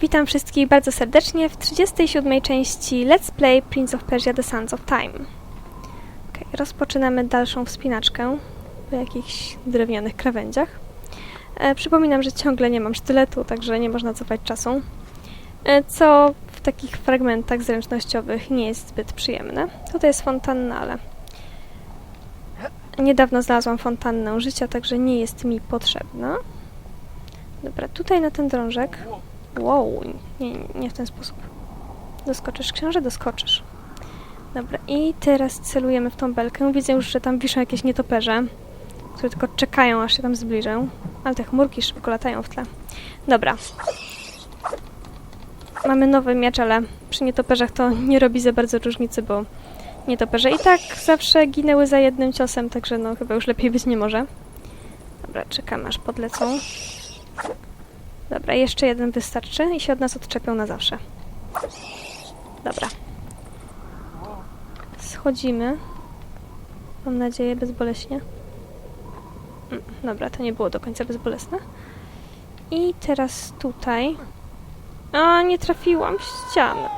Witam wszystkich bardzo serdecznie w 37 części Let's Play Prince of Persia The Sands of Time. Okay, rozpoczynamy dalszą wspinaczkę po jakichś drewnianych krawędziach. E, przypominam, że ciągle nie mam sztyletu, także nie można cofać czasu, e, co w takich fragmentach zręcznościowych nie jest zbyt przyjemne. Tutaj jest fontanna, ale niedawno znalazłam fontannę życia, także nie jest mi potrzebna. Dobra, tutaj na ten drążek Wow, nie, nie w ten sposób. Doskoczysz, książę, doskoczysz. Dobra, i teraz celujemy w tą belkę. Widzę już, że tam wiszą jakieś nietoperze, które tylko czekają, aż się tam zbliżę. Ale te chmurki szybko latają w tle. Dobra. Mamy nowy miecz, ale przy nietoperzach to nie robi za bardzo różnicy, bo nietoperze i tak zawsze ginęły za jednym ciosem, także no chyba już lepiej być nie może. Dobra, czekam aż podlecą. Dobra, jeszcze jeden wystarczy i się od nas odczepią na zawsze. Dobra. Schodzimy. Mam nadzieję bezboleśnie. Mm, Dobra, to nie było do końca bezbolesne. I teraz tutaj. A, nie trafiłam w ścianę.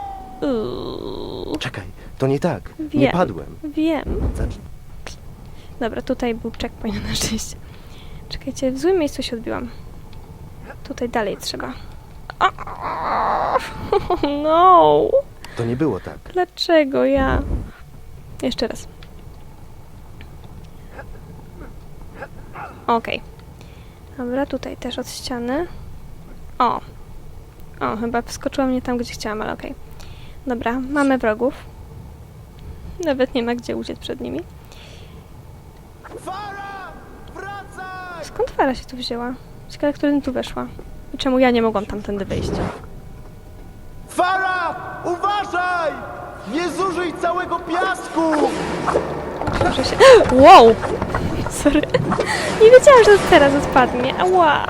Uuu, Czekaj, to nie tak. Nie Wiem. padłem. wiem. Dobra, tutaj był checkpoint na szczęście. Czekajcie, w złym miejscu się odbiłam. Tutaj dalej trzeba. No! To nie było tak. Dlaczego ja? Jeszcze raz. Okej. Dobra, tutaj też od ściany. O! O, chyba wskoczyłam nie tam, gdzie chciałam, ale okej. Dobra, mamy wrogów. Nawet nie ma gdzie uciec przed nimi. Fara! Wracaj! Skąd Fara się tu wzięła? Ciekawe, którym tu weszła. I czemu ja nie mogłam tamtędy wyjść? Fara! Uważaj! Nie zużyj całego piasku! Proszę się... Wow! Sorry. Nie wiedziałam, że teraz odpadnie. Ała!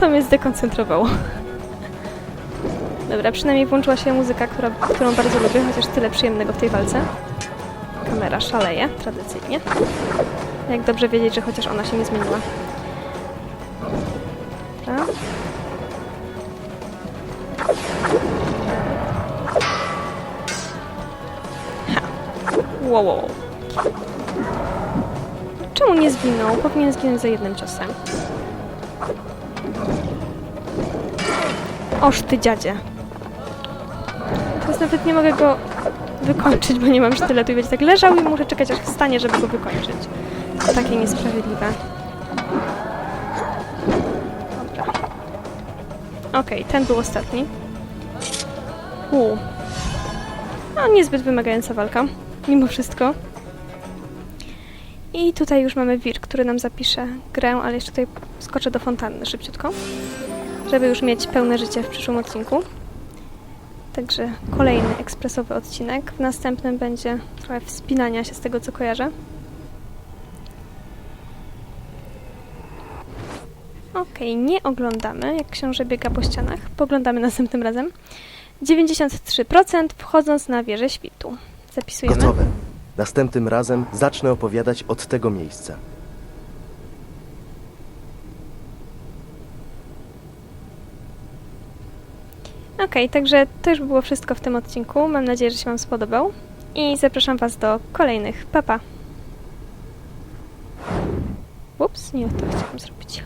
To mnie zdekoncentrowało. Dobra, przynajmniej włączyła się muzyka, która, którą bardzo lubię, chociaż tyle przyjemnego w tej walce. Kamera szaleje, tradycyjnie. Jak dobrze wiedzieć, że chociaż ona się nie zmieniła. Dobra. Wow, wow. Czemu nie zginął? Powinien zginąć za jednym ciosem. Oż ty dziadzie. Teraz nawet nie mogę go wykończyć, bo nie mam sztyletu i będzie tak leżał i muszę czekać aż wstanie, żeby go wykończyć. Takie niesprawiedliwe. Okej, ten był ostatni. U. No, niezbyt wymagająca walka, mimo wszystko. I tutaj już mamy wir, który nam zapisze grę, ale jeszcze tutaj skoczę do fontanny szybciutko, żeby już mieć pełne życie w przyszłym odcinku. Także kolejny ekspresowy odcinek. W następnym będzie trochę wspinania się z tego, co kojarzę. Okej, nie oglądamy, jak książę biega po ścianach. Poglądamy następnym razem. 93% wchodząc na wieżę świtu. Zapisujemy. Gotowe. Następnym razem zacznę opowiadać od tego miejsca. Okej, także to już było wszystko w tym odcinku. Mam nadzieję, że się Wam spodobał. I zapraszam Was do kolejnych. Pa, pa. Ups, nie to chciałam zrobić.